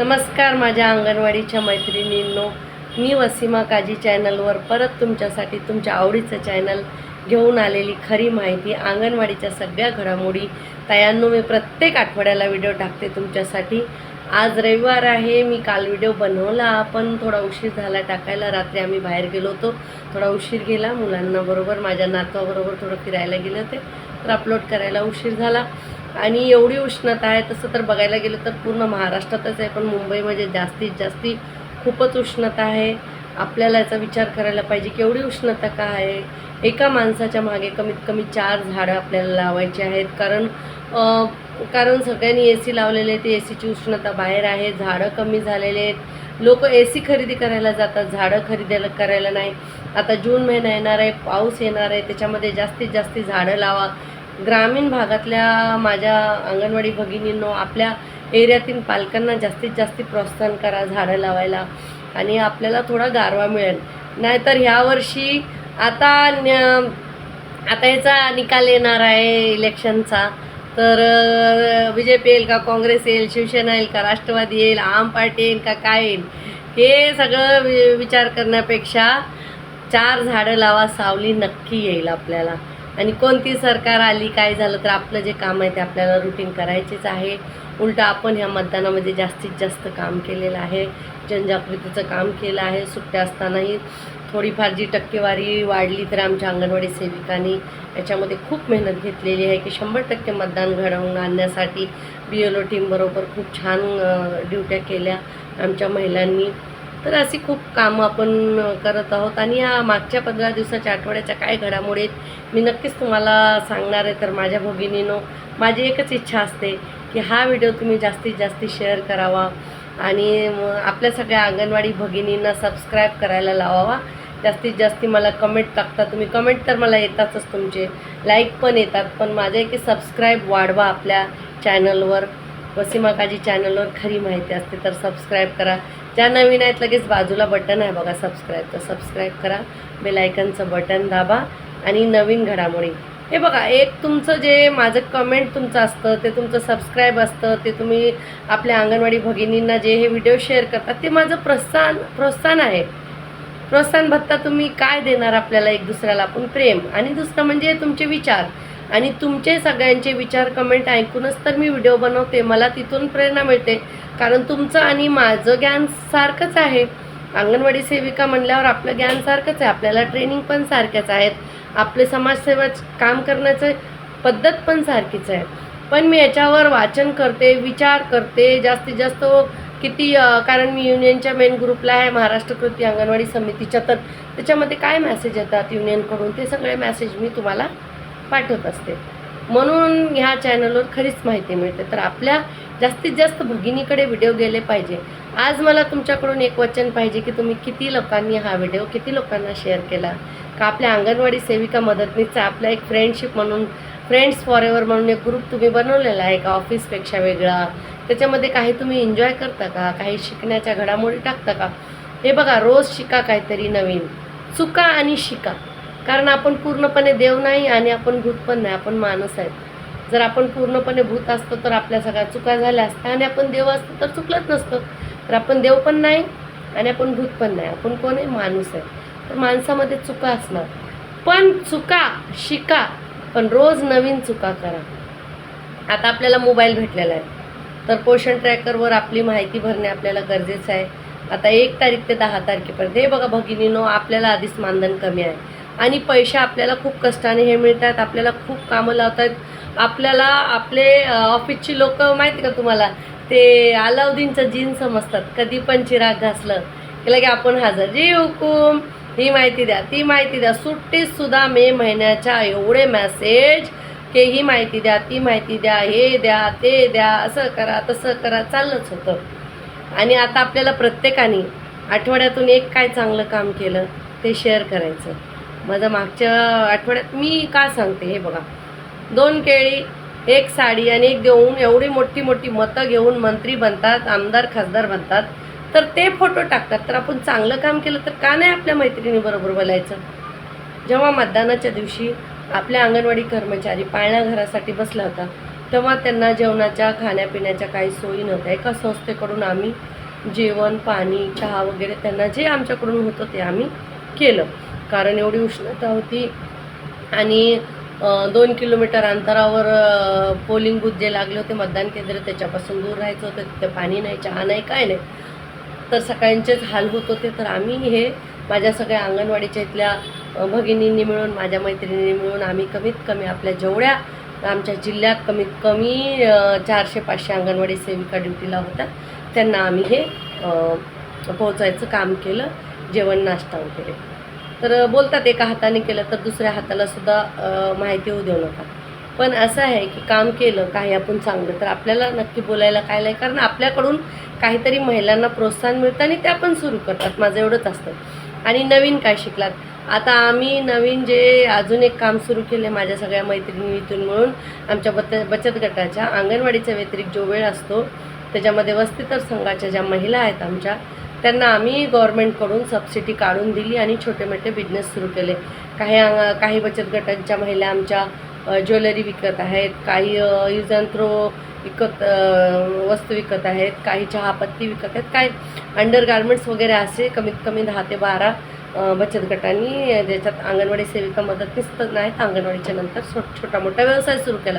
नमस्कार माझ्या अंगणवाडीच्या मैत्रिणींनो. मी वसीमा काजी चॅनलवर परत तुमच्यासाठी तुमच्या आवडीचं चॅनल घेऊन आलेली खरी माहिती अंगणवाडीच्या सगळ्या घडामोडी तयांनो मी प्रत्येक आठवड्याला व्हिडिओ टाकते तुमच्यासाठी. आज रविवार आहे मी काल व्हिडिओ बनवला. पण थोडा उशीर झाला टाकायला. रात्री आम्ही बाहेर गेलो होतो. थोडा उशीर गेला. मुलांना बरोबर माझ्या नातवाबरोबर थोडं फिरायला गेले होते. तर अपलोड करायला उशीर झाला. आणि एवढी उष्णता आहे तसं तर बघायला गेलं तर पूर्ण महाराष्ट्रातच आहे पण मुंबईमध्ये म्हणजे जास्तीत जास्ती खूपच उष्णता आहे. आपल्याला याचा विचार करायला पाहिजे की एवढी उष्णता का आहे? एका माणसाच्या मागे कमीत कमी चार झाडं आपल्याला लावायची आहेत. कारण कारण सगळ्यांनी ए सी लावलेले आहेत ए सीची उष्णता बाहेर आहे झाडं कमी झालेले आहेत. लोक ए सी खरेदी करायला जातात झाडं खरेदीला करायला नाही. आता जून महिना येणार आहे पाऊस येणार आहे त्याच्यामध्ये जास्तीत जास्त झाडं लावा. ग्रामीण भागातल्या माझ्या अंगणवाडी भगिनींनो आपल्या एरियातील पालकांना जास्तीत जास्त प्रोत्साहन करा झाडं लावायला आणि आपल्याला थोडा गारवा मिळेल. नाहीतर ह्या वर्षी आता न- आता याचा निकाल येणार आहे इलेक्शनचा. तर बी जे पी येईल का काँग्रेस येईल शिवसेना येईल का राष्ट्रवादी येईल आम पार्टी येईल का काय येईल हे सगळं वि- विचार करण्यापेक्षा चार झाडं लावा सावली नक्की येईल आपल्याला. आणि कोणती सरकार आली काय झालं तर आपलं जे काम आहे ते आपल्याला रुटीन करायचेच आहे. उलटं आपण ह्या मतदानामध्ये जास्तीत जास्त काम केलेलं आहे. जनजागृतीचं काम केलं आहे. सुट्ट्या असतानाही थोडीफार जी टक्केवारी वाढली तर आमच्या अंगणवाडी सेविकांनी याच्यामध्ये खूप मेहनत घेतलेली आहे की शंभर टक्के मतदान घडवून आणण्यासाठी बी एल ओ टीमबरोबर खूप छान ड्युट्या केल्या. आमच्या महिलांनी तर अशी खूप कामं आपण करत आहोत. आणि या मागच्या पंधरा दिवसाच्या आठवड्याच्या काय घडामोडी आहेत मी नक्कीच तुम्हाला सांगणार आहे. तर माझ्या भगिनीनो माझी एकच इच्छा असते की हा व्हिडिओ तुम्ही जास्तीत जास्त शेअर करावा आणि आपल्या सगळ्या अंगणवाडी भगिनींना सबस्क्राईब करायला लावावा. जास्तीत जास्त मला कमेंट टाकता तुम्ही. कमेंट तर मला येतातच तुमचे. लाईक पण येतात पण माझे की सबस्क्राईब वाढवा आपल्या चॅनलवर. वसीमा काजी चॅनलवर खरी माहिती असते तर सबस्क्राईब करा. ज्या नवीन आहेत लगेच बाजूला बटन आहे बघा सबस्क्राईब तर सबस्क्राईब करा. बेलायकनचं बटन दाबा आणि नवीन घडामोडी. हे बघा एक तुमचं जे माझं कमेंट तुमचं असतं ते तुमचं सबस्क्राईब असतं ते तुम्ही आपल्या अंगणवाडी भगिनींना जे हे व्हिडिओ शेअर करतात ते माझं प्रोत्साहन प्रोत्साहन आहे. प्रोत्साहन भत्ता तुम्ही काय देणार आपल्याला एक दुसऱ्याला? आपण प्रेम. आणि दुसरं म्हणजे तुमचे विचार. आणि तुमचे सगळ्यांचे विचार कमेंट ऐकूनच तर मी व्हिडिओ बनवते. मला तिथून प्रेरणा मिळते. कारण तुमचं आणि माझं ज्ञान सारखंच आहे. अंगणवाडी सेविका म्हणल्यावर आपलं ज्ञान सारखंच आहे. आपल्याला ट्रेनिंग पण सारख्याच आहेत. आपले समाजसेवा काम करण्याचं पद्धत पण सारखीच आहे. पण मी याच्यावर वाचन करते विचार करते. जास्तीत जास्त किती कारण मी युनियनच्या मेन ग्रुपला आहे. महाराष्ट्र कृती अंगणवाडी समितीच्या तर त्याच्यामध्ये काय मॅसेज येतात युनियनकडून ते सगळे मॅसेज मी तुम्हाला पाठवत असते. म्हणून ह्या चॅनलवर खरीच माहिती मिळते. तर आपल्या जास्तीत जास्त भगिनीकडे व्हिडिओ गेले पाहिजे. आज मला तुमच्याकडून एक वचन पाहिजे की तुम्ही किती लोकांनी हा व्हिडिओ किती लोकांना शेअर केला? का आपल्या अंगणवाडी सेविका मदतनीचा आपला एक फ्रेंडशिप म्हणून फ्रेंड्स फॉर एव्हर म्हणून एक ग्रुप तुम्ही बनवलेला आहे का? ऑफिसपेक्षा वेगळा. त्याच्यामध्ये काही तुम्ही एन्जॉय करता का? काही शिकण्याच्या घडामोडी टाकता का? हे बघा रोज शिका काहीतरी नवीन. चुका आणि शिका. कारण आपण पूर्णपणे देव नाही आणि आपण भूत पण नाही आपण माणूस आहेत. जर आपण पूर्णपणे भूत असतो तर आपल्या सगळ्या चुका झाल्या असत्या आणि आपण देव असतो तर चुकलंच नसतं. तर आपण देव पण नाही आणि आपण भूत पण नाही. आपण कोण आहे? माणूस आहे. तर माणसामध्ये चुका असणार. पण चुका शिका पण रोज नवीन चुका करा. आता आपल्याला मोबाईल भेटलेला आहे. तर पोषण ट्रॅकरवर आपली माहिती भरणे आपल्याला गरजेचं आहे. आता एक तारीख ते दहा तारखेपर्यंत. हे बघा भगिनीनो आपल्याला आधीच मानधन कमी आहे. आणि पैसे आपल्याला खूप कष्टाने हे मिळतात आपल्याला खूप कामं लावतात. आपल्याला आपले ऑफिसची लोक माहिती का तुम्हाला? ते अलाउद्दीनचं जीन समजतात. कधी पण चिराग घासलं की लगे आपण हजर. जी हुकूम ही माहिती द्या ती माहिती द्या. सुट्टीतसुद्धा मे महिन्याच्या एवढे मेसेज की ही माहिती द्या ती माहिती द्या हे द्या ते द्या असं करा तसं करा चाललंच होतं. आणि आता आपल्याला प्रत्येकाने आठवड्यातून एक काय चांगलं काम केलं ते शेअर करायचं. माझं मागच्या आठवड्यात मी का सांगते हे बघा. दोन केळी एक साडी आणि एक देऊन एवढी मोठी मोठी मतं घेऊन मंत्री बनतात आमदार खासदार बनतात. तर ते फोटो टाकतात. तर आपण चांगलं काम केलं तर का नाही आपल्या मैत्रिणीबरोबर बोलायचं? जेव्हा मतदानाच्या दिवशी आपल्या अंगणवाडी कर्मचारी पाळण्याघरासाठी बसला होता तेव्हा त्यांना जेवणाच्या खाण्यापिण्याच्या काही सोयी नव्हत्या. एका संस्थेकडून आम्ही जेवण पाणी चहा वगैरे त्यांना जे आमच्याकडून होतं ते आम्ही केलं. कारण एवढी उष्णता होती. आणि दोन किलोमीटर अंतरावर पोलिंग बूथ जे लागले होते मतदान केंद्र त्याच्यापासून दूर राहायचं होतं. तिथं पाणी नाही चहा नाही काय नाही. तर सगळ्यांचेच हाल होत होते. तर आम्ही हे माझ्या सगळ्या अंगणवाडीच्या इथल्या भगिनींनी मिळून माझ्या मैत्रिणींनी मिळून आम्ही कमीत कमी आपल्या जेवढ्या आमच्या जिल्ह्यात कमीत कमी चारशे पाचशे अंगणवाडी सेविका ड्युटीला होत्या. त्यांना आम्ही हे पोहोचायचं काम केलं. जेवण नाश्ता वगैरे. तर बोलतात एका हाताने केलं तर दुसऱ्या हाताला सुद्धा माहिती होऊ देऊ नका. पण असं आहे की काम केलं काही आपण चांगलं तर आपल्याला नक्की बोलायला काय नाही. कारण आपल्याकडून काहीतरी महिलांना प्रोत्साहन मिळतं आणि त्या पण सुरू करतात. माझं एवढंच असतं. आणि नवीन काय शिकलात? आता आम्ही नवीन जे अजून एक काम सुरू केले माझ्या सगळ्या मैत्रिणीतून मिळून आमच्या बत बचत गटाच्या अंगणवाडीच्या व्यतिरिक्त जो वेळ असतो त्याच्यामध्ये वस्तीतर संघाच्या ज्या महिला आहेत आमच्या त्यांना आम्ही गव्हर्मेंटकडून सबसिडी काढून दिली आणि छोटे मोठे बिझनेस सुरू केले. काही काही बचत गटांच्या महिला आमच्या ज्वेलरी विकत आहेत काही यूज अँड थ्रो विकत वस्तू विकत आहेत काही चहापत्ती विकत आहेत काही अंडर गार्मेंट्स वगैरे असे कमीत कमी दहा ते बारा बचत गटांनी ज्याच्यात अंगणवाडी सेविका मदतनीस तर नाहीत अंगणवाडीच्या नंतर छो छोटा मोठा व्यवसाय सुरू केला.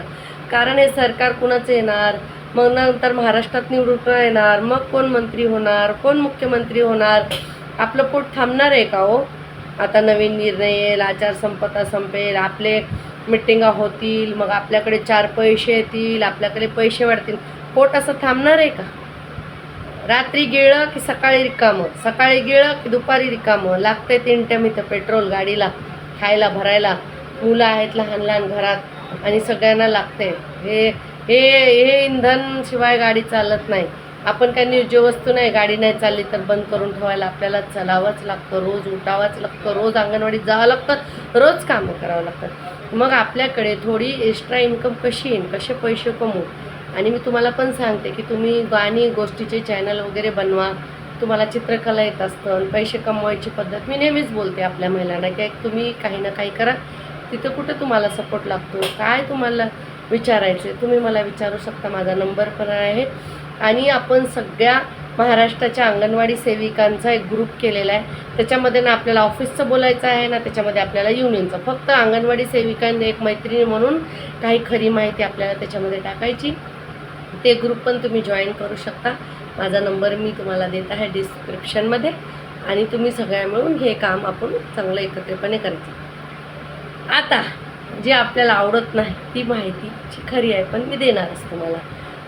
कारण हे सरकार कुणाचं येणार? मग नंतर महाराष्ट्रात निवडून येणार मग कोण मंत्री होणार कोण मुख्यमंत्री होणार? आपलं पोट थांबणार आहे का हो? आता नवीन निर्णय येईल आचारसंपता संपेल आपले मिटिंगा होतील मग आपल्याकडे चार पैसे येतील आपल्याकडे पैसे वाढतील. पोट असं थांबणार आहे का? रात्री गेळं की सकाळी रिकामं? सकाळी गेळं की दुपारी रिकामं? लागते तीन टाइम इथं पेट्रोल गाडीला खायला भरायला. मुलं आहेत लहान लहान घरात आणि सगळ्यांना लागते हे हे हे इंधन शिवाय गाडी चालत नाही. आपण काही निर्जीव वस्तू नाही गाडी नाही चालली तर बंद करून ठेवायला आपल्याला चलावंच लागतं रोज उठावंच लागतं रोज अंगणवाडीत जावं लागतं रोज कामं करावं लागतात मग आपल्याकडे थोडी एक्स्ट्रा इन्कम कशी येईल कसे पैसे कमवू? आणि मी तुम्हाला पण सांगते की तुम्ही गाणी गोष्टीचे चॅनल वगैरे बनवा. तुम्हाला चित्रकला येत असतं पैसे कमवायची पद्धत. मी नेहमीच बोलते आपल्या महिलांना की तुम्ही काही ना काही करा. तिथं कुठं तुम्हाला सपोर्ट लागतो? काय तुम्हाला विचारायचे. तुम्ही मला विचारू शकता माझा नंबर पण आहे. आणि आपण सगळ्या महाराष्ट्राच्या अंगणवाडी सेविकांचा एक ग्रुप केलेला आहे. त्याच्यामध्ये ना आपल्याला ऑफिसचं बोलायचं आहे ना त्याच्यामध्ये आपल्याला युनियनचं फक्त अंगणवाडी सेविकांनी एक मैत्रिणी म्हणून काही खरी माहिती आपल्याला त्याच्यामध्ये टाकायची. ते ग्रुप पण तुम्ही जॉईन करू शकता. माझा नंबर मी तुम्हाला देत आहे डिस्क्रिप्शनमध्ये आणि तुम्ही सगळ्या मिळून हे काम आपण चांगलं एकत्रितपणे करायचं. आता जे आपल्याला आवडत नाही ती माहिती जी खरी आहे पण मी देणारच तुम्हाला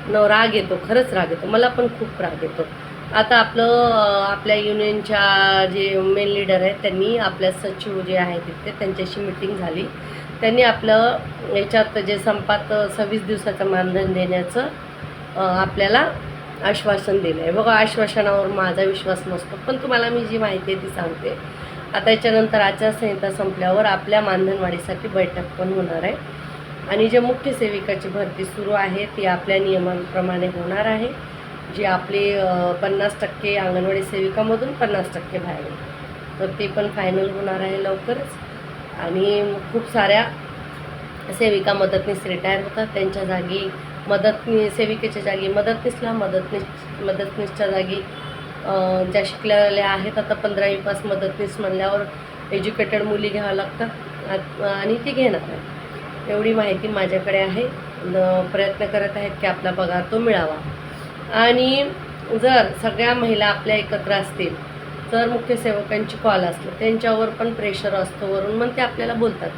न राग येतो खरंच राग येतो. मला पण खूप राग येतो. आता आपलं आपल्या युनियनच्या जे मेन लीडर आहेत त्यांनी आपल्या सचिव जे आहेत तिथे त्यांच्याशी मिटिंग झाली. त्यांनी आपलं याच्यात जे संपात सव्वीस दिवसाचं मानधन देण्याचं आपल्याला आश्वासन दिलं आहे बघा आश्वासनावर माझा विश्वास नसतो पण तुम्हाला मी जी माहिती आहे ती सांगते. आता याच्यानंतर आचारसंहिता संपल्यावर आपल्या मानधनवाढीसाठी बैठक पण होणार आहे. आणि जे मुख्य सेविकाची भरती सुरू आहे ती आपल्या नियमांप्रमाणे होणार आहे जी आपली पन्नास टक्के अंगणवाडी सेविकामधून पन्नास टक्के बाहेर तर ते पण फायनल होणार आहे लवकरच. आणि खूप साऱ्या सेविका मदतनीस रिटायर होतात. त्यांच्या जागी मदतनी सेविकेच्या जागी मदतनीसला मदतनीस मदतनीसच्या जागी ज्या शिकलेल्या आहेत आता पंधरावी पास मदतनीस म्हणल्यावर एज्युकेटेड मुली घ्यावं लागतात. आणि ती घेणार आहे एवढी माहिती माझ्याकडे आहे. प्रयत्न करत आहेत की आपला पगार तो मिळावा. आणि जर सगळ्या महिला आपल्या एकत्र असतील जर मुख्य सेवकांची कॉल असलं त्यांच्यावर पण प्रेशर असतो वरून मग ते आपल्याला बोलतात.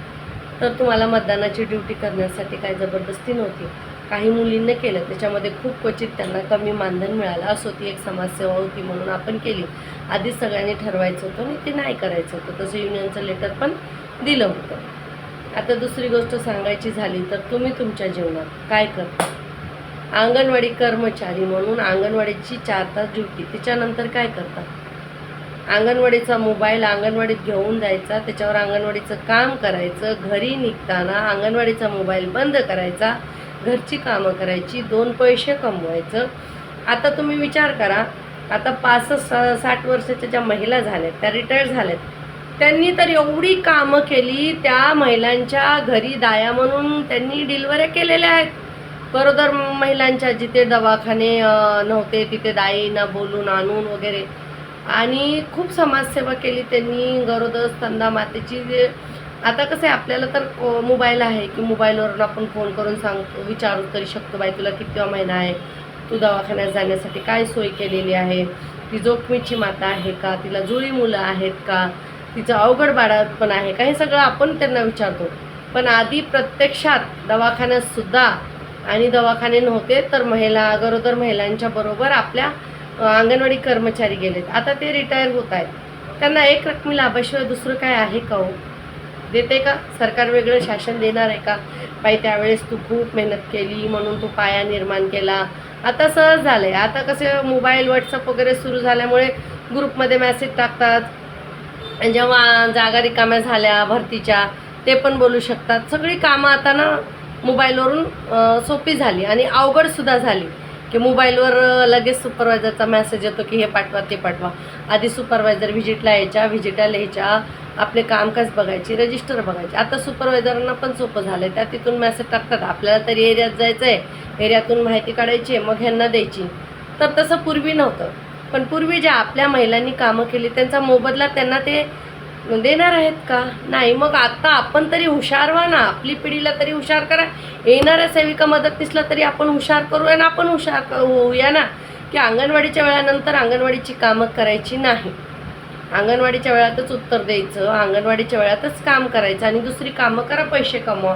तर तुम्हाला मतदानाची ड्युटी करण्यासाठी काही जबरदस्ती नव्हती. काही मुलींनी केलं त्याच्यामध्ये खूप क्वचित त्यांना कमी मानधन मिळालं. असो ती एक समाजसेवा होती म्हणून आपण केली. आधीच सगळ्यांनी ठरवायचं होतं आणि ते नाही करायचं होतं. तसं युनियनचं लेटर पण दिलं होतं. आता दुसरी गोष्ट सांगायची झाली तर तुम्ही तुमच्या जीवनात काय करता? अंगणवाडी कर्मचारी म्हणून अंगणवाडीची चार तास ड्युटी. त्याच्यानंतर काय करता? अंगणवाडीचा मोबाईल अंगणवाडीत घेऊन जायचा. त्याच्यावर अंगणवाडीचं काम करायचं. घरी निघताना अंगणवाडीचा मोबाईल बंद करायचा. घरची कामं करायची दोन पैसे कमवायचं. आता तुम्ही विचार करा आता पासष्ट सा- साठ वर्षाच्या ज्या महिला झाल्यात त्या रिटायर झाल्यात त्यांनी तर एवढी कामं केली त्या महिलांच्या घरी दाया म्हणून त्यांनी डिलिव्हऱ्या केलेल्या आहेत. गरोदर महिलांच्या जिथे दवाखाने नव्हते तिथे दाईंना बोलून आणून वगैरे. आणि खूप समाजसेवा केली त्यांनी गरोदर स्तंदा मातेची जे आता कसं आहे आपल्याला तर मोबाईल आहे की मोबाईलवरून आपण फोन करून सांगतो विचारून तरी शकतो बाई तुला कितवा महिना आहे? तू दवाखान्यात जाण्यासाठी काय सोय केलेली आहे? ती जोखमीची माता आहे का? तिला जुळी मुलं आहेत का? तिचं अवघड बाळापण आहे का? हे सगळं आपण त्यांना विचारतो. पण आधी प्रत्यक्षात दवाखान्यातसुद्धा आणि दवाखाने नव्हते तर महिला अगोदर महिलांच्या बरोबर आपल्या अंगणवाडी कर्मचारी गेलेत. आता ते रिटायर होत आहेत. त्यांना एक रकमी लाभाशिवाय दुसरं काय आहे का हो? देते का? सरकार वेगळं शासन देणार आहे का? बाई त्यावेळेस तू खूप मेहनत केली म्हणून तू पाया निर्माण केला. आता सहज झालं आहे आता कसे मोबाईल व्हॉट्सअप वगैरे सुरू झाल्यामुळे ग्रुपमध्ये मेसेज टाकतात. आणि जेव्हा जागा रिकाम्या झाल्या भरतीच्या ते पण बोलू शकतात. सगळी कामं आता ना मोबाईलवरून सोपी झाली आणि अवघडसुद्धा झाली. की मोबाईलवर लगेच सुपरवायझरचा मेसेज येतो की हे पाठवा ते पाठवा. आधी सुपरवायझर व्हिजिटला यायच्या व्हिजिटला लिहायच्या आपले कामकाज बघायचे रजिस्टर बघायचे. आता सुपरवायझरांना पण सोपं झालं आहे त्या तिथून मेसेज टाकतात. आपल्याला तरी एरियात जायचं आहे एरियातून माहिती काढायची मग ह्यांना द्यायची. तर तसं पूर्वी नव्हतं. पण पूर्वी ज्या आपल्या महिलांनी कामं केली त्यांचा मोबदला त्यांना ते देणार आहेत का? नाही मग आता आपण तरी हुशार व्हा ना. आपली पिढीला तरी हुशार करा. येणाऱ्या सेविका मदतनीसला तरी आपण हुशार करू आणि आपण हुशार होऊया ना. की अंगणवाडीच्या वेळानंतर अंगणवाडीची कामं करायची नाही. अंगणवाडीच्या वेळातच उत्तर द्यायचं अंगणवाडीच्या वेळातच काम करायचं आणि दुसरी कामं करा पैसे कमवा.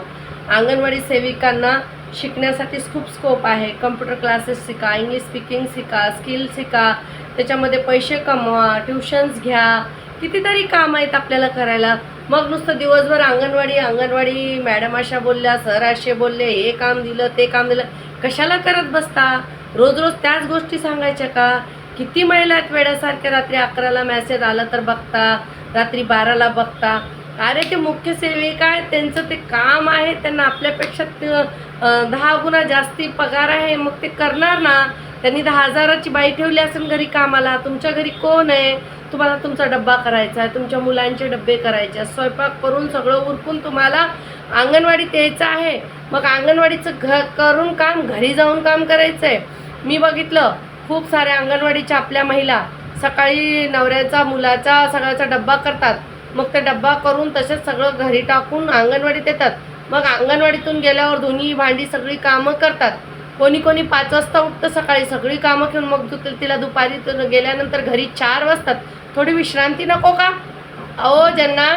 अंगणवाडी सेविकांना शिकण्यासाठीच खूप स्कोप आहे. कम्प्युटर क्लासेस शिका इंग्लिश स्पीकिंग शिका स्किल शिका. त्याच्यामध्ये पैसे कमवा ट्युशन्स घ्या. कितीतरी काम आहेत आपल्याला करायला. मग नुसतं दिवसभर अंगणवाडी अंगणवाडी मॅडम अशा बोलल्या सर असे बोलले हे काम दिलं ते काम दिलं. कशाला करत बसता? रोज रोज त्याच गोष्टी सांगायच्या का? किती महिला आहेत रात्री अकराला मेसेज आला तर बघता रात्री बाराला बघता. अरे ते मुख्य सेविका आहेत त्यांचं ते काम आहे त्यांना आपल्यापेक्षा दहा गुणा जास्ती पगार आहे मग ते करणार ना? त्यांनी दहा हजाराची बाई ठेवली असेल घरी कामाला तुमच्या घरी कोण आहे? तुम्हाला तुमचा डब्बा करायचा आहे तुमच्या मुलांचे डब्बे करायचे स्वयंपाक करून सगळं उरकून तुम्हाला अंगणवाडीत यायचं आहे. मग अंगणवाडीचं घ करून काम घरी जाऊन काम करायचं आहे मी बघितलं खूप साऱ्या अंगणवाडीच्या आपल्या महिला सकाळी नवऱ्याचा मुलाचा सगळ्याचा डब्बा करतात. मग ते डब्बा करून तसेच सगळं घरी टाकून अंगणवाडीत येतात. मग अंगणवाडीतून गेल्यावर दोन्ही भांडी सगळी कामं करतात. कोणी कोणी पाच वाजता उठतं सकाळी सगळी कामं घेऊन मग तू तिला दुपारी गेल्यानंतर घरी चार वाजतात. थोडी विश्रांती नको का? अहो ज्यांना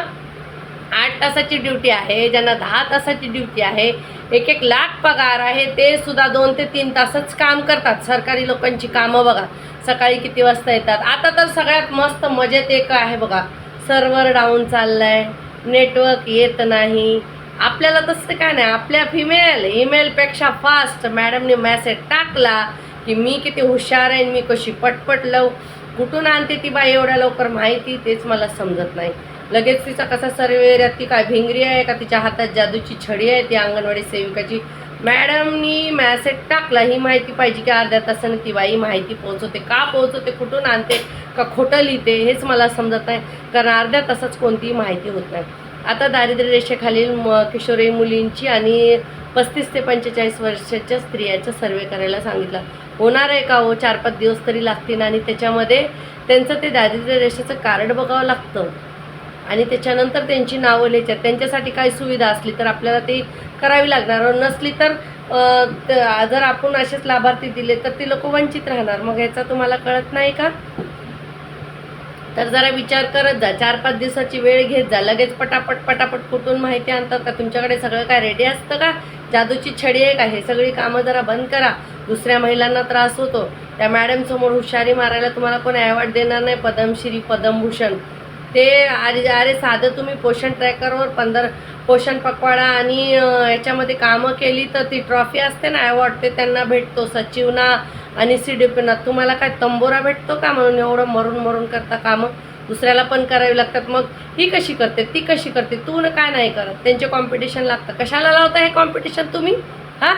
आठ तासाची ड्युटी आहे ज्यांना दहा तासाची ड्युटी आहे एक एक लाख पगार आहे ते सुद्धा दोन ते तीन तासच काम करतात. सरकारी लोकांची कामं बघा सकाळी किती वाजता येतात? आता तर सगळ्यात मस्त मजेत एक आहे बघा सर्वर डाऊन चाललं आहे नेटवर्क येत नाही आपल्याला तसं काय नाही आपल्या फिमेल ईमेलपेक्षा फास्ट मॅडमने मॅसेज टाकला की मी किती हुशार आहे मी कशी पटपट लव. कुठून आणते ती बाई एवढ्या लवकर माहिती? तेच मला समजत नाही. लगेच तिचा कसा सर्वे ती काय भिंगरी आहे का? तिच्या हातात जादूची छडी आहे ती अंगणवाडी सेविकाची. मॅडमनी मॅसेज टाकला ही माहिती पाहिजे की अर्ध्या तासाने ती बाई माहिती पोहोचवते. का पोहोचवते? कुठून आणते? का खोटं लिहिते? हेच मला समजत नाही. कारण अर्ध्या तासाच कोणतीही माहिती होत नाही. आता दारिद्र्य रेषेखालील म किशोरी मुलींची आणि पस्तीस ते पंचेचाळीस वर्षाच्या स्त्रियांचा सर्वे करायला सांगितलं. होणार आहे का हो? चार पाच दिवस तरी लागतील आणि त्याच्यामध्ये त्यांचं ते दारिद्र्य रेषेचं कार्ड बघावं लागतं. आणि त्याच्यानंतर त्यांची नावं लिहायच्यात त्यांच्यासाठी काही सुविधा असली तर आपल्याला ती करावी लागणार. नसली तर जर आपण असेच लाभार्थी दिले तर ती लोक वंचित राहणार. मग याचा तुम्हाला कळत नाही का? तर जरा विचार करत जा. चार पाच दिवसाची वेळ घेत जा. लगेच पटापट पटापट कुठून माहिती आणतात का? तुमच्याकडे सगळं काय रेडी असतं का? जादूची छडी आहे का? हे सगळी कामं जरा बंद करा. दुसऱ्या महिलांना त्रास होतो. त्या मॅडमसमोर हुशारी मारायला तुम्हाला कोण अवॉर्ड देणार नाही. पद्मश्री पद्मभूषण. ते अरे अरे साधं तुम्ही पोषण ट्रॅकरवर पंधरा पोषण पकवाडा आणि याच्यामध्ये कामं केली तर ती ट्रॉफी असते ना अवॉर्ड ते त्यांना भेटतो. सचिवना आणि सी डी पीना तुम्हाला काय तंबोरा भेटतो का म्हणून एवढं मरून मरून करता कामं? दुसऱ्याला पण करावी लागतात मग ही कशी करते ती कशी करते? तू न काय नाही करत. त्यांचे कॉम्पिटिशन लागतं. कशाला लावता हे कॉम्पिटिशन तुम्ही? हां?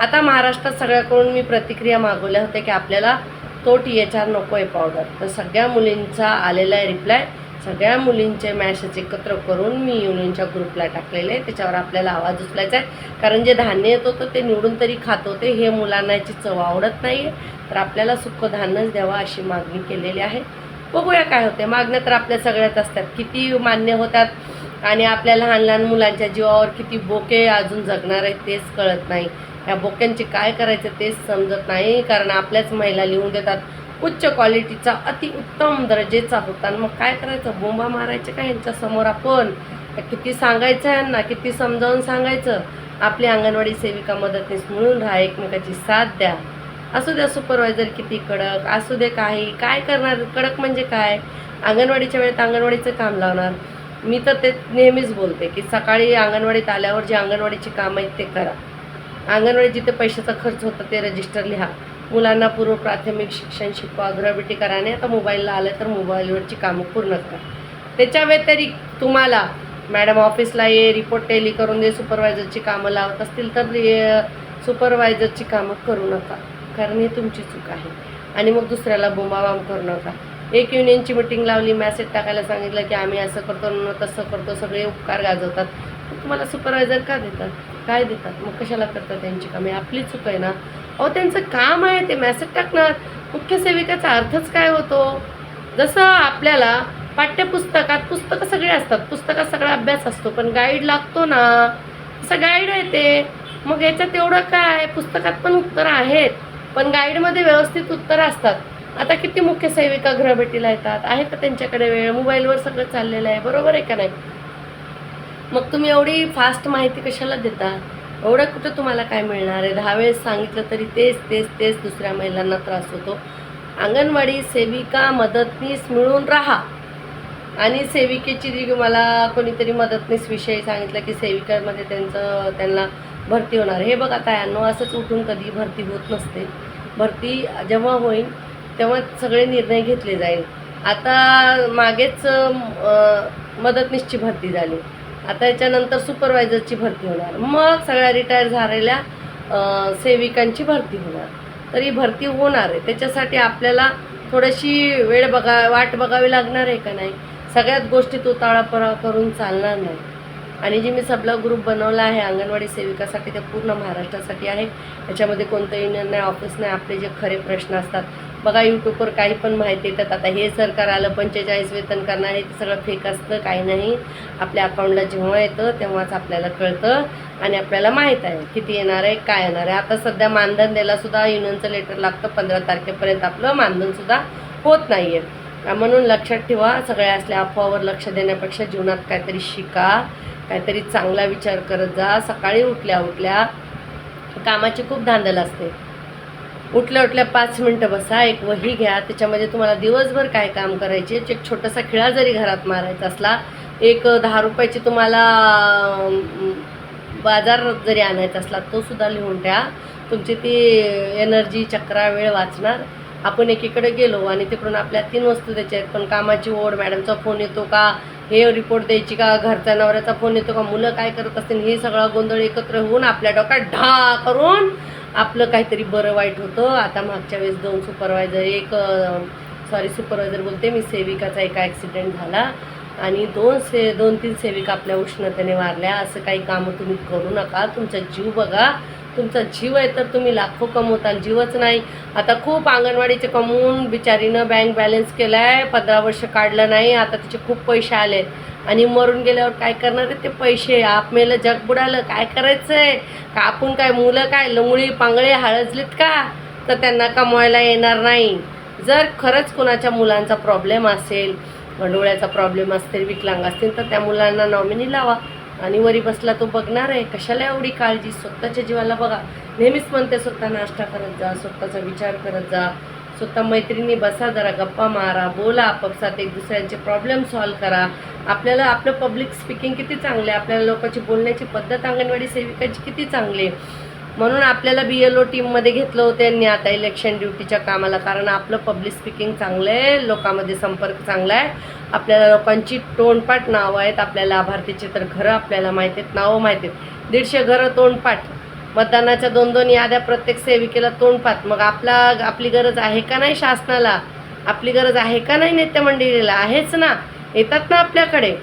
आता महाराष्ट्रात सगळ्याकडून मी प्रतिक्रिया मागवल्या होत्या की आपल्याला तो टी एच आर नको आहे पावडर तर सगळ्या मुलींचा आलेला आहे रिप्लाय सगळ्या मुलींचे मॅशेस एकत्र करून मी युनियनच्या ग्रुपला टाकलेले आहे. त्याच्यावर आपल्याला आवाज उचलायचा आहे. कारण जे धान्य येत होतं ते निवडून तरी खात होते. हे मुलांना याची चव आवडत नाही आहे तर आपल्याला सुख धान्यच द्यावं अशी मागणी केलेली आहे. बघूया काय होते मागण्या तर आपल्या सगळ्याच असतात. किती मान्य होतात आणि आपल्या लहान लहान मुलांच्या जीवावर किती बोके अजून जगणार आहेत तेच कळत नाही. या बोक्यांचे काय करायचं तेच समजत नाही. कारण आपल्याच महिला लिहून देतात. उच्च क्वालिटीचा अतिउत्तम दर्जेचा होता. आणि मग काय करायचं? बोंबा मारायचे का यांच्या समोर आपण? किती सांगायचं यांना? किती समजावून सांगायचं? आपली अंगणवाडी सेविका मदतनीस मिळून राहा एकमेकाची साथ द्या. असू द्या सुपरवायझर किती कडक असू दे काही. काय करणार? कडक म्हणजे काय? अंगणवाडीच्या वेळेत अंगणवाडीचं काम लावणार. मी तर ते नेहमीच बोलते की सकाळी अंगणवाडीत आल्यावर जे अंगणवाडीची कामं आहेत ते करा. अंगणवाडी जिथे पैशाचा खर्च होता ते रजिस्टर लिहा. मुलांना पूर्व प्राथमिक शिक्षण शिकवा गृहभेटी आता मोबाईलला आलं तर मोबाईलवरची कामं पूर्ण करा. त्याच्या व्यतिरिक्त तुम्हाला मॅडम ऑफिसला ये रिपोर्ट टेली करून दे सुपरवायझरची कामं लावत असतील तर सुपरवायझरची कामं करू नका. कारण ही तुमची चूक आहे. आणि मग दुसऱ्याला बोंबाबाम करू नका. एक युनियनची मिटिंग लावली मॅसेज टाकायला सांगितलं की आम्ही असं करतो तसं करतो सगळे उपकार गाजवतात. तुम्हाला सुपरवायझर का देतात? काय देतात? मग कशाला करतात त्यांची कामे? आपली चूक आहे ना? अहो त्यांचं काम आहे ते मॅसेज टाकणार. मुख्य सेविकाचा अर्थच काय होतो? जसं आपल्याला पाठ्यपुस्तकात पुस्तकं सगळे असतात. पुस्तकात सगळा अभ्यास असतो पण गाईड लागतो ना? असं गाईड आहे ते. मग याच्यात एवढं काय? पुस्तकात पण उत्तरं आहेत पण गाईडमध्ये व्यवस्थित उत्तरं असतात. आता किती मुख्य सेविका गृहभेटीला येतात? आहे का त्यांच्याकडे वेळ? मोबाईलवर सगळं चाललेलं आहे. बरोबर आहे का नाही? मग तुम्ही एवढी फास्ट माहिती कशाला देता? एवढं कुठं तुम्हाला काय मिळणार आहे? दहा वेळेस सांगितलं तरी तेच तेच तेच दुसऱ्या महिलांना त्रास होतो. अंगणवाडी सेविका मदतनीस मिळून राहा. आणि सेविकेची जी मला कोणीतरी मदतनीस विषयी सांगितलं की सेविकामध्ये त्यांचं त्यांना भरती होणार. हे बघा तायांनो असंच उठून कधी भरती होत नसते. भरती जेव्हा होईल तेव्हा सगळे निर्णय घेतले जाईल. आता मागेच मदतनीसची भरती झाली. आता याच्यानंतर सुपरवायझरची भरती होणार. मग सगळ्या रिटायर झालेल्या सेविकांची भरती होणार. तर ही भरती होणार आहे. त्याच्यासाठी आपल्याला थोडीशी वेळ बघा वाट बघावी लागणार आहे का नाही? सगळ्याच गोष्टी तुताळापरा करून चालणार नाही. आणि जे मी सबला ग्रुप बनवला आहे अंगणवाडी सेविकासाठी ते पूर्ण महाराष्ट्रासाठी आहे. याच्यामध्ये कोणतंही युनियन नाही ऑफिस नाही आपले जे खरे प्रश्न असतात. बघा यूट्यूबवर काही पण माहिती येतात. आता हे सरकार आलं पंचेचाळीस वेतन करणार हे ते सगळं फेक असतं काही नाही. आपल्या अकाउंटला जेव्हा येतं तेव्हाच आपल्याला कळतं आणि आपल्याला माहीत आहे किती येणार आहे काय येणार आहे. आता सध्या मानधन द्यायला सुद्धा युनियनचं लेटर लागतं. पंधरा तारखेपर्यंत आपलं मानधनसुद्धा होत नाही आहे म्हणून लक्षात ठेवा सगळ्या असल्या अफवावर लक्ष देण्यापेक्षा जीवनात काहीतरी शिका. काहीतरी चांगला विचार करत जा. सकाळी उठल्या उठल्या कामाची खूप धांदल असते. उठल्या उठल्या पाच मिनटं बसा एक वही घ्या. त्याच्यामध्ये तुम्हाला दिवसभर काय काम करायचे? एक छोटासा खिळा जरी घरात मारायचा असला एक दहा रुपयाची तुम्हाला बाजार जरी आणायचा असला तो सुद्धा लिहून ठेवा. तुमची ती एनर्जी चक्रा वेळ वाचणार. आपण एकीकडे गेलो आणि तिकडून आपल्या तीन वस्तू द्यायच्या आहेत पण कामाची ओढ मॅडमचा फोन येतो का? हे रिपोर्ट द्यायची का? घरच्या नवऱ्याचा फोन येतो का? मुलं काय करत असतील? हे सगळा गोंधळ एकत्र होऊन आपल्या डोक्यात ढा करून आपलं काहीतरी बरं वाईट होतं. आता मागच्या वेळेस दोन सुपरवायझर एक सॉरी सुपरवायझर बोलते मी सेविकाचा एका ॲक्सिडेंट झाला आणि दोन से दोन तीन सेविका आपल्या उष्णतेने वारल्या. असं काही कामं तुम्ही करू नका. तुमचा जीव बघा. तुमचा जीव आहे तर तुम्ही लाखो कमवताल. जीवच नाही. आता खूप अंगणवाडीचे कमवून बिचारीनं बँक बॅलन्स केला आहे पंधरा वर्ष काढलं नाही. आता तिचे खूप पैसे आले आणि मरून गेल्यावर काय करणार आहे ते पैसे? आपमेलं जग बुडालं. काय करायचं आहे का आपण काय मुलं काय? लंगळी पांगळे हळजलीत का? तर त्यांना कमवायला येणार नाही. जर खरंच कुणाच्या मुलांचा प्रॉब्लेम असेल डोळ्याचा प्रॉब्लेम असतील विकलांग असतील तर त्या मुलांना नॉमिनी लावा. आणि वरी बसला तो बघणार आहे कशाला एवढी काळजी? स्वतःच्या जीवाला बघा. नेहमीच म्हणते स्वतः नाश्ता करत जा स्वतःचा विचार करत जा. स्वतः मैत्रिणी बसा जरा गप्पा मारा बोला आपापसात एक दुसऱ्यांचे प्रॉब्लेम सॉल्व करा. आपल्याला आपलं पब्लिक स्पीकिंग किती चांगलं आहे? आपल्याला लोकांची बोलण्याची पद्धत अंगणवाडी सेविकाची किती चांगली आहे? म्हणून आपल्याला बी एल ओ टीममध्ये घेतलं होतं यांनी आता इलेक्शन ड्युटीच्या कामाला. कारण आपलं पब्लिक स्पीकिंग चांगलं आहे लोकांमध्ये संपर्क चांगला आहे. आपल्याला लोकांची तोंडपाठ नावं आहेत आपल्या लाभार्थीचे तर घरं आपल्याला माहीत आहेत नावं माहीत आहेत. दीडशे घरं तोंडपाठ. मतदानाच्या दोन दोन याद्या प्रत्येक सेविकेला तोंडपाठ. मग आपला आपली गरज आहे का नाही शासनाला? आपली गरज आहे का नाही नेत्या मंडळीला? आहेच ना. येतात ना आपल्याकडे.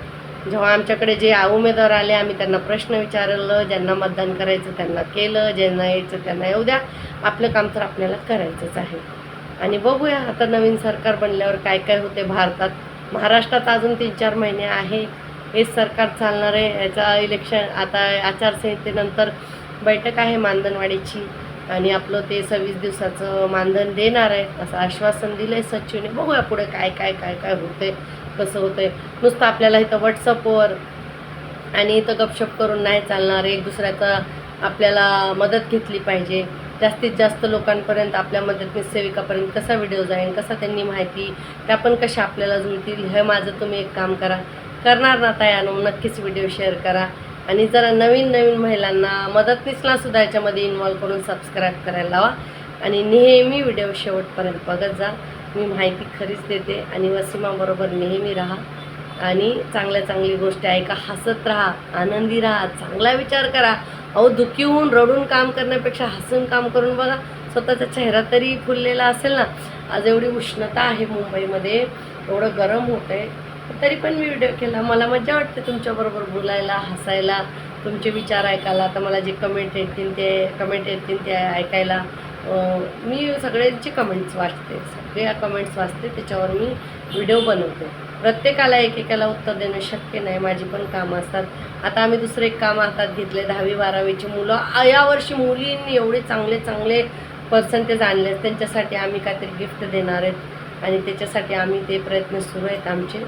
जेव्हा आमच्याकडे जे उमेदवार आले आम्ही त्यांना प्रश्न विचारलं ज्यांना मतदान करायचं त्यांना केलं ज्यांना यायचं त्यांना येऊ द्या. आपलं काम तर आपल्याला करायचंच आहे. आणि बघूया आता नवीन सरकार बनल्यावर काय काय होते भारतात. महाराष्ट्रात अजून तीन चार महिने आहे. हेच सरकार चालणार आहे. याचा इलेक्शन आता आचारसंहितेनंतर बैठक आहे मानधनवाडीची आणि आपलं ते सव्वीस दिवसाचं मानधन देणार आहे असं आश्वासन दिलं आहे सचिवने. बघूया पुढे काय काय काय काय होतंय. कसं होतं आहे नुसतं आपल्याला इथं व्हॉट्सअपवर आणि इथं गपशप करून नाही चालणार एक दुसऱ्याचा आपल्याला मदत घेतली पाहिजे. जास्तीत जास्त लोकांपर्यंत आपल्या मदतनीस सेविकापर्यंत कसा व्हिडिओ जाईल कसा त्यांनी माहिती त्या पण कशा आपल्याला जुळतील हे माझं तुम्ही एक काम करा. करणार ना ताई आणून नक्कीच व्हिडिओ शेअर करा. आणि जरा नवीन नवीन महिलांना मदतनीसला सुद्धा याच्यामध्ये इन्वॉल्व करून सबस्क्राईब करायला लावा. आणि नेहमी व्हिडिओ शेवटपर्यंत बघत जा. मी माहिती खरीच देते आणि वसिमाबरोबर नेहमी राहा आणि चांगल्या चांगली गोष्टी ऐका हसत राहा आनंदी राहा चांगला विचार करा. अहो दुःखी होऊन रडून काम करण्यापेक्षा हसून काम करून बघा. स्वतःचा चेहरा तरी फुललेला असेल ना. आज एवढी उष्णता आहे मुंबईमध्ये. एवढं गरम होतं आहे तरी पण मी व्हिडिओ केला. मला मजा वाटते तुमच्याबरोबर बोलायला हसायला. तुमचे विचार ऐकायला. आता मला जे कमेंट येतील ते कमेंट येतील ते ऐकायला. मी सगळ्यांची कमेंट्स वाचते. सगळ्या कमेंट्स वाचते. त्याच्यावर मी व्हिडिओ बनवते. प्रत्येकाला एकेकाला उत्तर देणं शक्य नाही. माझी पण कामं असतात. आता आम्ही दुसरं एक काम हातात घेतले. दहावी बारावीची मुलं. यावर्षी मुलींनी एवढे चांगले चांगले पर्सेंटेज आणले आहेत. त्यांच्यासाठी आम्ही काहीतरी गिफ्ट देणार आहेत. आणि त्याच्यासाठी आम्ही ते प्रयत्न सुरू आहेत आमचे.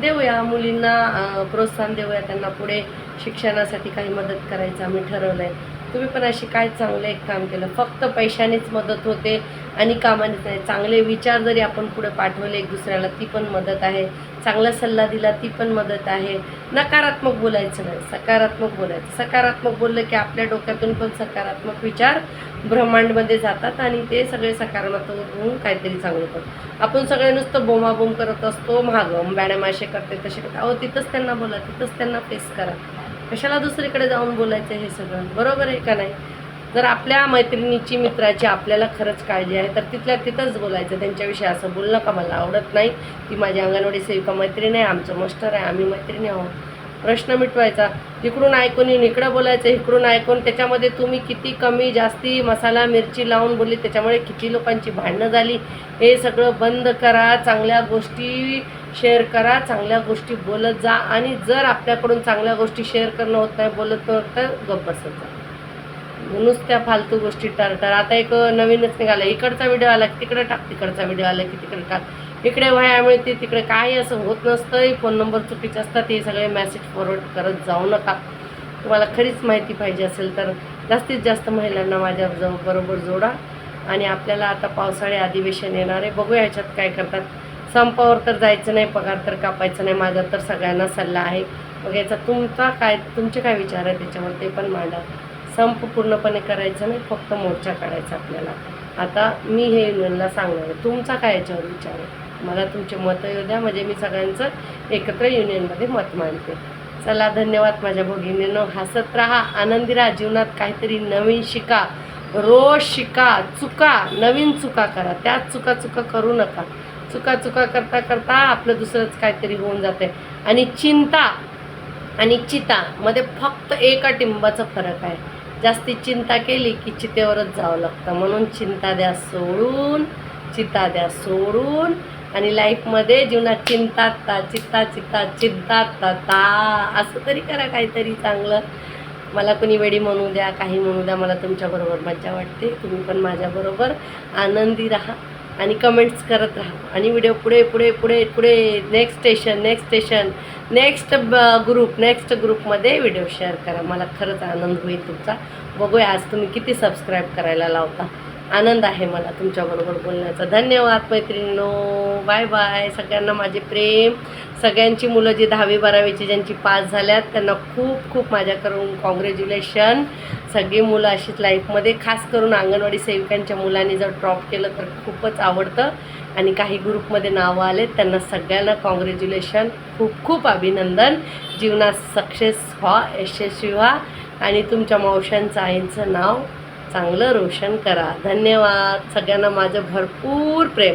देऊया मुलींना प्रोत्साहन देऊया त्यांना पुढे शिक्षणासाठी काही मदत करायचं आम्ही ठरवलं आहे तुम्ही पण अशी काय चांगलं एक काम केलं. फक्त पैशानेच मदत होते आणि कामानेच नाही. चांगले विचार जरी आपण पुढे पाठवले एक दुसऱ्याला ती पण मदत आहे. चांगला सल्ला दिला ती पण मदत आहे. नकारात्मक बोलायचं नाही. सकारात्मक बोलायचं. सकारात्मक बोललं की आपल्या डोक्यातून पण सकारात्मक विचार ब्रह्मांडमध्ये जातात आणि ते सगळे सकारात्मक होऊन काहीतरी चांगलं करतो आपण सगळे नुसतं बोमाबोम करत असतो महाग. मॅडम असे करते तसे करते. अहो तिथंच त्यांना बोला तिथंच त्यांना फेस करा. कशाला दुसरीकडे जाऊन बोलायचं हे सगळं? बरोबर आहे का नाही? जर आपल्या मैत्रिणीची मित्राची आपल्याला खरंच काळजी आहे तर तिथल्या तिथंच बोलायचं. त्यांच्याविषयी असं बोलणं का? मला आवडत नाही. ती माझी अंगणवाडी सेविका मैत्रीण आहे आमचं मास्टर आहे आम्ही मैत्रिणी आहोत. प्रश्न मिटवायचा. तिकडून ऐकून येऊन इकडं बोलायचं इकडून ऐकून त्याच्यामध्ये तुम्ही किती कमी जास्ती मसाला मिरची लावून बोलली त्याच्यामुळे किती लोकांची भांडणं झाली. हे सगळं बंद करा चांगल्या गोष्टी शेअर करा चांगल्या गोष्टी बोलत जा. आणि जर आपल्याकडून चांगल्या गोष्टी शेअर करणं होत नाही बोलत नव्हतं तर गप्प बसत जा. नुसत्या फालतू गोष्टी टाळतात आता एक नवीनच निघाला. इकडचा व्हिडिओ आला की तिकडे टाक तिकडचा व्हिडिओ आला की तिकडे टाक. इकडे वया मिळते तिकडे काही असं होत नसतं फोन नंबर चुकीचे असतात हे सगळे मेसेज फॉरवर्ड करत जाऊ नका. तुम्हाला खरीच माहिती पाहिजे असेल तर जास्तीत जास्त महिलांना माझ्या जव बरोबर जोडा. आणि आपल्याला आता पावसाळे अधिवेशन येणार आहे. बघूया ह्याच्यात काय करतात. संपावर तर जायचं नाही पगार तर कापायचं नाही माझा तर सगळ्यांना सल्ला आहे. मग याचा तुमचा काय तुमचे काय विचार आहे त्याच्यावर ते पण मांडा. संप पूर्णपणे करायचं नाही फक्त मोर्चा काढायचा आपल्याला. आता मी हे युनियनला सांगणार आहे. तुमचा काय याच्यावर विचार आहे? मला तुमचे मतं येऊ द्या. म्हणजे मी सगळ्यांचं एकत्र युनियनमध्ये मत मांडते. चला धन्यवाद माझ्या भगिनीनं. हसत राहा आनंदी राहा जीवनात काहीतरी नवीन शिका. रोज शिका. चुका नवीन चुका करा. त्याच चुका चुका करू नका. चुका चुका करता करता आपलं दुसरंच काहीतरी होऊन जाते. आणि चिंता आणि चिता मध्ये फक्त एका टिंबाचा फरक आहे. जास्ती चिंता केली की चितेवरच जावं लागतं. म्हणून चिंता द्या सोडून चिता द्या सोडून आणि लाईफमध्ये जीवनात चिंता ता चित्ता चित्ता चिंता ता ता. असं तरी करा काहीतरी चांगलं. मला कुणी वेडी म्हणू द्या काही म्हणू द्या मला तुमच्याबरोबर मज्जा वाटते. तुम्ही पण माझ्याबरोबर आनंदी राहा आणि कमेंट्स करत राहा. आणि व्हिडिओ पुढे पुढे पुढे पुढे next station next station next group next ग्रुपमध्ये व्हिडिओ शेअर करा. मला खरंच आनंद होईल तुमचा. बघूया आज तुम्ही किती सबस्क्राईब करायला लावता. आनंद आहे मला तुमच्याबरोबर बोलण्याचा. धन्यवाद मैत्रिणींनो. Bye bye. सगळ्यांना माझे प्रेम. सगळ्यांची मुलं जी दहावी बारावीची ज्यांची पास झाल्यात त्यांना खूप खूप माझ्याकडून कॉंग्रॅच्युलेशन सगळी मुलं अशीच लाईफमध्ये खास करून अंगणवाडी सेविकांच्या मुलांनी जर ड्रॉप केलं तर खूपच आवडतं. आणि काही ग्रुपमध्ये नावं आले त्यांना सगळ्यांना कॉंग्रॅच्युलेशन खूप खूप अभिनंदन. जीवनात सक्सेस व्हा यशस्वी व्हा. आणि तुमच्या मावशांचं आईंचं नाव चांगलं रोशन करा. धन्यवाद. सगळ्यांना माझं भरपूर प्रेम.